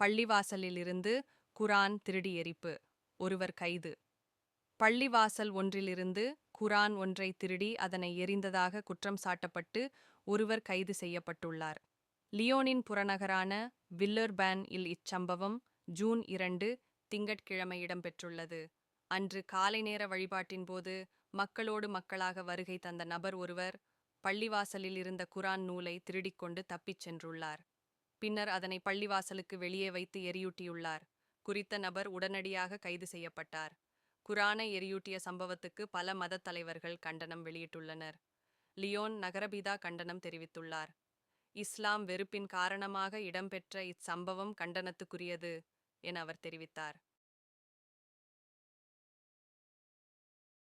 பள்ளிவாசலிலிருந்து குரான் திருடி எரிப்பு ஒருவர் கைது. பள்ளிவாசல் ஒன்றிலிருந்து குரான் ஒன்றை திருடி அதனை எரிந்ததாக குற்றம் சாட்டப்பட்டு ஒருவர் கைது செய்யப்பட்டுள்ளார். லியோனின் புறநகரான வில்லர்பேன் இல் இச்சம்பவம் ஜூன் இரண்டு திங்கட்கிழமை இடம்பெற்றுள்ளது. அன்று காலை நேர வழிபாட்டின் போது மக்களோடு மக்களாக வருகை தந்த நபர் ஒருவர் பள்ளிவாசலில் இருந்த குரான் நூலை திருடிக்கொண்டு தப்பிச் சென்றுள்ளார். பின்னர் அதனை பள்ளிவாசலுக்கு வெளியே வைத்து எரியூட்டியுள்ளார். குறித்த நபர் உடனடியாக கைது செய்யப்பட்டார். குரானை எரியூட்டிய சம்பவத்துக்கு பல மதத் தலைவர்கள் கண்டனம் வெளியிட்டுள்ளனர். லியோன் நகரபிதா கண்டனம் தெரிவித்துள்ளார். இஸ்லாம் வெறுப்பின் காரணமாக இடம்பெற்ற இச்சம்பவம் கண்டனத்துக்குரியது என அவர் தெரிவித்தார்.